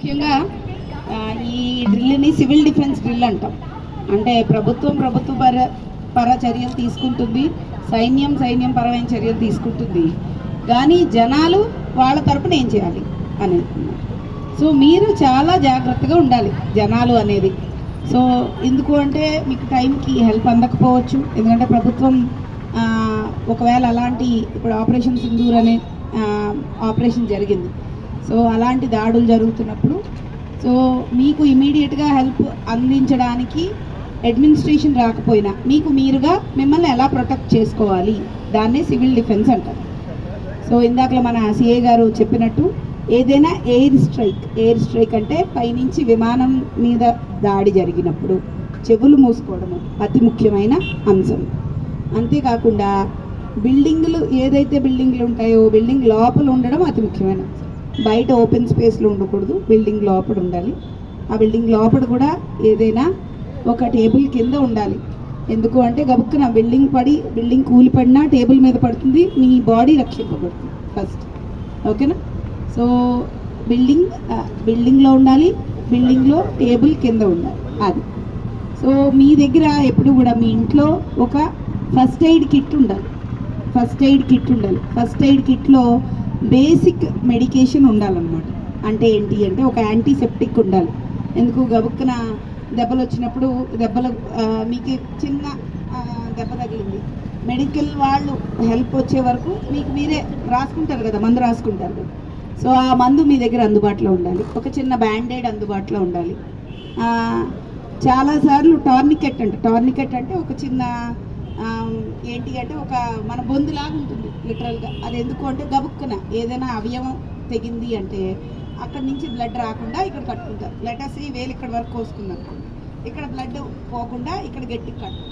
ముఖ్యంగా ఈ డ్రిల్ని civil defence drill అంటాం. అంటే ప్రభుత్వం ప్రభుత్వ పర పర చర్యలు తీసుకుంటుంది సైన్యం సైన్యం పరమైన చర్యలు తీసుకుంటుంది. కానీ జనాలు వాళ్ళ తరపున ఏం చేయాలి అనేది సో మీరు చాలా జాగ్రత్తగా ఉండాలి జనాలు అనేది. సో ఎందుకు అంటే మీకు టైంకి హెల్ప్ అందకపోవచ్చు. ఎందుకంటే ప్రభుత్వం ఒకవేళ అలాంటి ఇప్పుడు ఆపరేషన్ సింధూర్ అనే ఆపరేషన్ జరిగింది. సో అలాంటి దాడులు జరుగుతున్నప్పుడు సో మీకు ఇమీడియట్గా హెల్ప్ అందించడానికి అడ్మినిస్ట్రేషన్ రాకపోయినా మీకు మీరుగా మిమ్మల్ని ఎలా ప్రొటెక్ట్ చేసుకోవాలి? దాన్నే సివిల్ డిఫెన్స్ అంటారు. సో ఇందాక మన సిఏ గారు చెప్పినట్టు ఏదైనా ఎయిర్ స్ట్రైక్ ఎయిర్ స్ట్రైక్ అంటే పైనుంచి విమానం మీద దాడి జరిగినప్పుడు చెవులు మూసుకోవడము అతి ముఖ్యమైన అంశం. అంతేకాకుండా బిల్డింగ్లు ఏదైతే బిల్డింగ్లు ఉంటాయో బిల్డింగ్ లోపల ఉండడం అతి ముఖ్యమైన బయట ఓపెన్ స్పేస్లో ఉండకూడదు. బిల్డింగ్ లోపల ఉండాలి. ఆ బిల్డింగ్ లోపల కూడా ఏదైనా ఒక టేబుల్ కింద ఉండాలి. ఎందుకు అంటే గబుక్కున బిల్డింగ్ పడి బిల్డింగ్ కూలిపడినా టేబుల్ మీద పడుతుంది. మీ బాడీ రక్షింపబడుతుంది ఫస్ట్. ఓకేనా? సో బిల్డింగ్ బిల్డింగ్లో ఉండాలి. బిల్డింగ్లో టేబుల్ కింద ఉండాలి. అది. సో మీ దగ్గర ఎప్పుడు కూడా మీ ఇంట్లో ఒక ఫస్ట్ ఎయిడ్ కిట్ ఉండాలి. ఫస్ట్ ఎయిడ్ కిట్ ఉండాలి. ఫస్ట్ ఎయిడ్ కిట్లో బేసిక్ మెడికేషన్ ఉండాలన్నమాట. అంటే ఏంటి అంటే ఒక యాంటీసెప్టిక్ ఉండాలి. ఎందుకు? గబుక్కున దెబ్బలు వచ్చినప్పుడు దెబ్బలు మీకు చిన్న దెబ్బ తగిలింది. మెడికల్ వాళ్ళు హెల్ప్ వచ్చే వరకు మీకు మీరే రాసుకుంటారు కదా మందు రాసుకుంటారు కదా. సో ఆ మందు మీ దగ్గర అందుబాటులో ఉండాలి. ఒక చిన్న బ్యాండేడ్ అందుబాటులో ఉండాలి. చాలాసార్లు టార్నికెట్ అంటే. టార్నికెట్ అంటే ఒక చిన్న ఏంటి అంటే ఒక మన బొందులాగా ఉంటుంది లిటరల్గా. అది ఎందుకు అంటే గబుక్కున ఏదైనా అవయవం తెగింది అంటే అక్కడి నుంచి బ్లడ్ రాకుండా ఇక్కడ కట్టుకుంటారు. లెటర్స్ ఈ వేలు ఇక్కడ వరకు కోసుకుందాం. ఇక్కడ బ్లడ్ పోకుండా ఇక్కడ గట్టి కట్టు.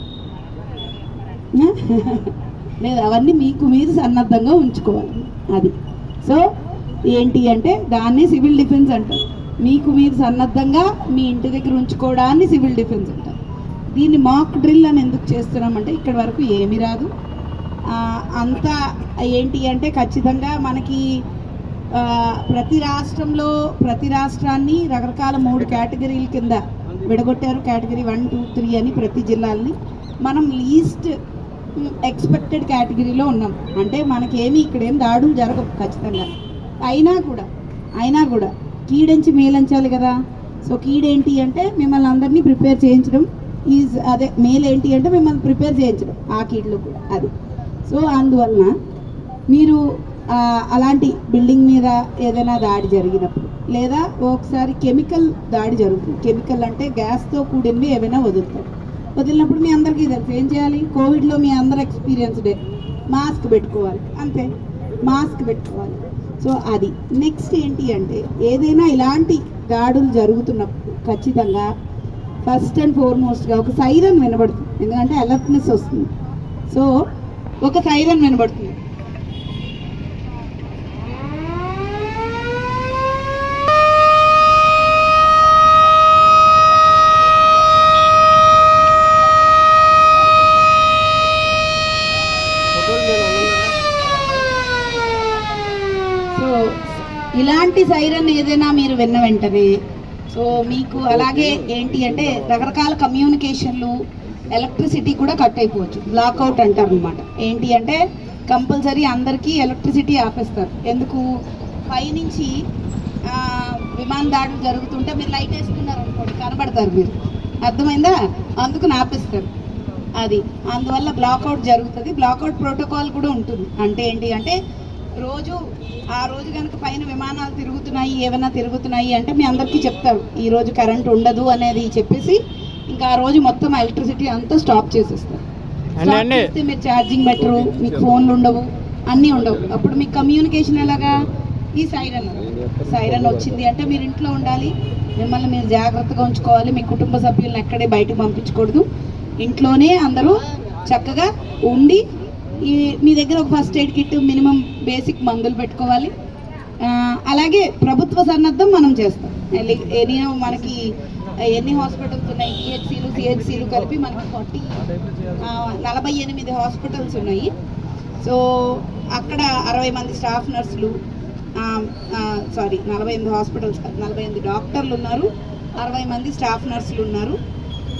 లేదు అవన్నీ మీకు మీరు సన్నద్ధంగా ఉంచుకోవాలి. అది. సో ఏంటి అంటే దాన్ని సివిల్ డిఫెన్స్ అంటారు. మీకు మీరు సన్నద్ధంగా మీ ఇంటి దగ్గర ఉంచుకోవడాన్ని సివిల్ డిఫెన్స్ అంటారు. దీన్ని మాక్ డ్రిల్ అని ఎందుకు చేస్తున్నామంటే ఇక్కడ వరకు ఏమీ రాదు. అంతా ఏంటి అంటే ఖచ్చితంగా మనకి ప్రతి రాష్ట్రంలో ప్రతి రాష్ట్రాన్ని రకరకాల మూడు కేటగిరీల కింద విడగొట్టారు. కేటగిరీ వన్ టూ త్రీ అని ప్రతి జిల్లాల్ని. మనం లీస్ట్ ఎక్స్పెక్టెడ్ కేటగిరీలో ఉన్నాం. అంటే మనకేమి ఇక్కడేం దాడు దాడులు జరగవు ఖచ్చితంగా. అయినా కూడా అయినా కూడా కీడించి మేలంచాలి కదా. సో కీడేంటి అంటే మిమ్మల్ని అందరినీ ప్రిపేర్ చేయించడం ఈజ్ అదే మేల్ ఏంటి అంటే మిమ్మల్ని ప్రిపేర్ చేయించడం ఆ కిడ్లో కూడా అది. సో అందువలన మీరు అలాంటి బిల్డింగ్ మీద ఏదైనా దాడి జరిగినప్పుడు లేదా ఒకసారి కెమికల్ దాడి జరుగుతుంది కెమికల్ అంటే గ్యాస్తో కూడినవి ఏమైనా వదులుతారు వదిలినప్పుడు మీ అందరికీ తెలుసు ఏం చేయాలి? కోవిడ్లో మీ అందరు ఎక్స్పీరియన్స్డే మాస్క్ పెట్టుకోవాలి అంతే మాస్క్ పెట్టుకోవాలి. సో అది. నెక్స్ట్ ఏంటి అంటే ఏదైనా ఇలాంటి దాడులు జరుగుతున్నప్పుడు ఖచ్చితంగా ఫస్ట్ అండ్ ఫార్మోస్ట్గా ఒక సైరన్ వినబడుతుంది. ఎందుకంటే అలర్ట్నెస్ వస్తుంది. సో ఒక సైరన్ వినబడుతుంది. సో ఇలాంటి సైరన్ ఏదైనా మీరు విన్న వెంటనే సో మీకు అలాగే ఏంటి అంటే రకరకాల కమ్యూనికేషన్లు ఎలక్ట్రిసిటీ కూడా కట్ అయిపోవచ్చు బ్లాక్అవుట్ అంటారు అనమాట ఏంటి అంటే కంపల్సరీ అందరికీ ఎలక్ట్రిసిటీ ఆపేస్తారు. ఎందుకు? పైనుంచి విమాన దాడులు జరుగుతుంటే మీరు లైట్ వేసుకున్నారు అనుకోండి కనబడతారు మీరు. అర్థమైందా? అందుకు ఆపేస్తారు. అది. అందువల్ల బ్లాక్అవుట్ జరుగుతుంది. బ్లాక్అవుట్ ప్రోటోకాల్ కూడా ఉంటుంది. అంటే ఏంటి అంటే రోజు ఆ రోజు కనుక పైన విమానాలు తిరుగుతున్నాయి ఏమైనా తిరుగుతున్నాయి అంటే మీ అందరికీ చెప్తారు ఈ రోజు కరెంట్ ఉండదు అనేది చెప్పేసి ఇంకా ఆ రోజు మొత్తం ఎలక్ట్రిసిటీ అంతా స్టాప్ చేసేస్తారు మీరు ఛార్జింగ్ పెట్టరు మీకు ఫోన్లు ఉండవు అన్నీ ఉండవు. అప్పుడు మీకు కమ్యూనికేషన్ ఎలాగా? ఈ సైరన్. సైరన్ వచ్చింది అంటే మీరు ఇంట్లో ఉండాలి మిమ్మల్ని మీరు జాగ్రత్తగా ఉంచుకోవాలి మీ కుటుంబ సభ్యులను ఎక్కడే బయటకు పంపించకూడదు. ఇంట్లోనే అందరూ చక్కగా ఉండి ఈ మీ దగ్గర ఒక first aid kit minimum basic మందులు పెట్టుకోవాలి. అలాగే ప్రభుత్వ సన్నద్ధం మనం చేస్తాం. ఎల్లి- ఎన్ని మనకి ఎన్ని హాస్పిటల్స్ ఉన్నాయి? ఈహెచ్సీలు సిహెచ్సీలు కలిపి మనకి ఫార్టీ నలభై ఎనిమిది హాస్పిటల్స్ ఉన్నాయి. సో అక్కడ అరవై మంది స్టాఫ్ నర్సులు సారీ నలభై ఎనిమిది హాస్పిటల్స్ కాదు, నలభై ఎనిమిది డాక్టర్లు ఉన్నారు. అరవై మంది స్టాఫ్ నర్సులు ఉన్నారు.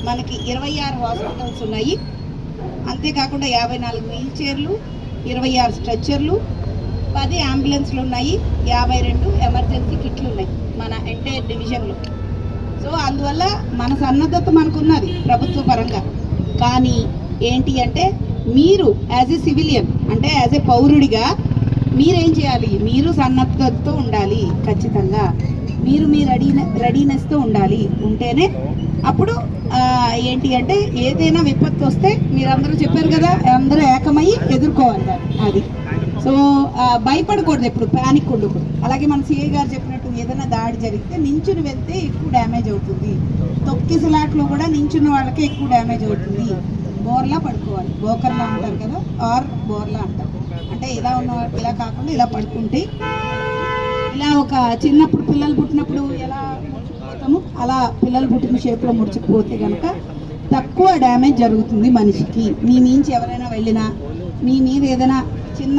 మనకి ఇరవై ఆరు హాస్పిటల్స్ ఉన్నాయి. అంతేకాకుండా యాభై నాలుగు వీల్ చైర్లు ఇరవై ఆరు స్ట్రెచ్చర్లు పది అంబులెన్స్లు ఉన్నాయి యాభై రెండు ఎమర్జెన్సీ కిట్లు ఉన్నాయి మన ఎంటైర్ డివిజన్లో సో అందువల్ల మన సన్నద్ధత మనకున్నది ప్రభుత్వ పరంగా. కానీ ఏంటి అంటే మీరు యాజ్ ఏ సివిలియన్ అంటే యాజ్ ఏ పౌరుడిగా మీరేం చేయాలి? మీరు సన్నద్ధతతో ఉండాలి ఖచ్చితంగా. మీరు మీ రెడీ రెడీనెస్తో ఉండాలి. ఉంటేనే అప్పుడు ఏంటి అంటే ఏదైనా విపత్తు వస్తే మీరందరూ చెప్పారు కదా అందరూ ఏకమయ్యి ఎదుర్కోవాలి అది. సో భయపడకూడదు ఎప్పుడు ప్యానిక్ ఉండకూడదు. అలాగే మన సిఏ గారు చెప్పినట్టు ఏదైనా దాడి జరిగితే నించుని వెళ్తే ఎక్కువ డ్యామేజ్ అవుతుంది. తొక్కిసలాట్లో కూడా నించున్న వాళ్ళకి ఎక్కువ డ్యామేజ్ అవుతుంది. బోర్లా పడుకోవాలి. బోకర్లా అంటారు కదా ఆర్ బోర్లా అంటారు. అంటే ఇలా ఉన్న ఇలా కాకుండా ఇలా పడుకుంటే ఇలా ఒక చిన్నప్పుడు పిల్లలు పుట్టినప్పుడు ఎలా ముడుచుకుపోతాము అలా పిల్లలు పుట్టిన షేప్లో ముడుచుకుపోతే కనుక తక్కువ డ్యామేజ్ జరుగుతుంది మనిషికి. మీ మించి ఎవరైనా వెళ్ళినా మీ మీద ఏదైనా చిన్న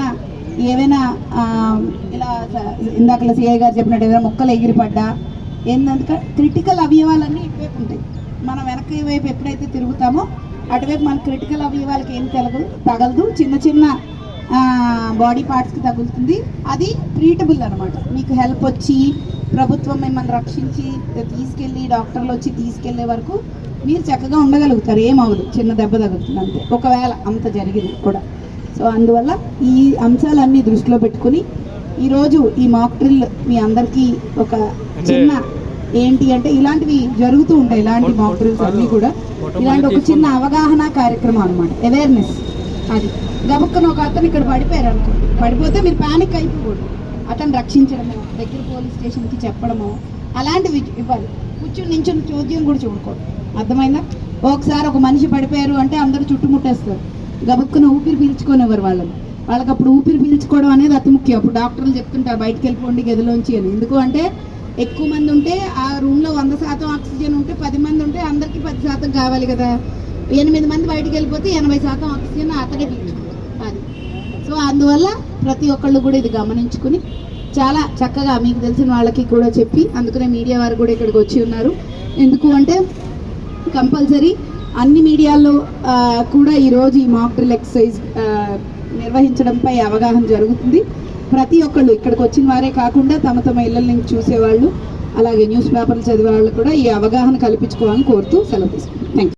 ఏవైనా ఇలా ఇందాకలా సిఐ గారు చెప్పినట్టు ఏదైనా మొక్కలు ఎగిరిపడ్డా ఏంటంటే క్రిటికల్ అవయవాలన్నీ ఇటువైపు ఉంటాయి. మనం వెనక వైపు ఎప్పుడైతే తిరుగుతామో అటువైపు మన క్రిటికల్ అవయవాలకి ఏం తగలదు తగలదు. చిన్న చిన్న బాడీ పార్ట్స్కి తగులుతుంది. అది ట్రీటబుల్ అనమాట మీకు హెల్ప్ వచ్చి ప్రభుత్వం మిమ్మల్ని రక్షించి తీసుకెళ్ళి డాక్టర్లు వచ్చి తీసుకెళ్ళే వరకు మీరు చక్కగా ఉండగలుగుతారు. ఏమవదు చిన్న దెబ్బ తగులుతుంది అంతే. ఒకవేళ అంత జరిగింది కూడా. సో అందువల్ల ఈ అంశాలన్నీ దృష్టిలో పెట్టుకుని ఈరోజు ఈ మాక్ డ్రిల్ మీ అందరికీ ఒక చిన్న ఏంటి అంటే ఇలాంటివి జరుగుతూ ఉంటాయి. ఇలాంటి మాక్ డ్రిల్స్ అన్నీ కూడా. ఇలాంటి ఒక చిన్న అవగాహన కార్యక్రమం అనమాట అవేర్నెస్ అది. గబుక్కన ఒక అతను ఇక్కడ పడిపోయారు అనుకోండి పడిపోతే మీరు ప్యానిక్ అయిపోకూడదు. అతను రక్షించడము దగ్గర పోలీస్ స్టేషన్కి చెప్పడము అలాంటివి ఇవ్వాలి. కూర్చుని నించుని చోద్యం కూడా చూడకూడదు. అర్థమైందా? ఒకసారి ఒక మనిషి పడిపోయారు అంటే అందరూ చుట్టుముట్టేస్తారు. గబుక్కున ఊపిరి పీల్చుకునేవారు వాళ్ళని. వాళ్ళకి అప్పుడు ఊపిరి పీల్చుకోవడం అనేది అతి ముఖ్యం. అప్పుడు డాక్టర్లు చెప్తుంటారు బయటికి వెళ్ళిపోండి గదిలోంచి అని. ఎందుకు అంటే ఎక్కువ మంది ఉంటే ఆ రూమ్లో వంద శాతం ఆక్సిజన్ ఉంటే పది మంది ఉంటే అందరికీ పది శాతం కావాలి కదా. ఎనిమిది మంది బయటికి వెళ్ళిపోతే ఎనభై శాతం ఆక్సిజన్ అతడే పీల్చుకుంటారు అది. సో అందువల్ల ప్రతి ఒక్కళ్ళు కూడా ఇది గమనించుకుని చాలా చక్కగా మీకు తెలిసిన వాళ్ళకి కూడా చెప్పి అందుకనే మీడియా వారు కూడా ఇక్కడికి వచ్చి ఉన్నారు. ఎందుకు అంటే కంపల్సరీ అన్ని మీడియాల్లో కూడా ఈరోజు ఈ మాక్ డ్రిల్ ఎక్సర్సైజ్ నిర్వహించడంపై అవగాహన జరుగుతుంది. ప్రతి ఒక్కళ్ళు ఇక్కడికి వచ్చిన వారే కాకుండా తమ తమ ఇళ్ళ నుంచి చూసేవాళ్ళు అలాగే న్యూస్ పేపర్లు చదివే వాళ్ళు కూడా ఈ అవగాహన కల్పించుకోవాలని కోరుతూ సెలవు తీసుకుంటాం థ్యాంక్ యూ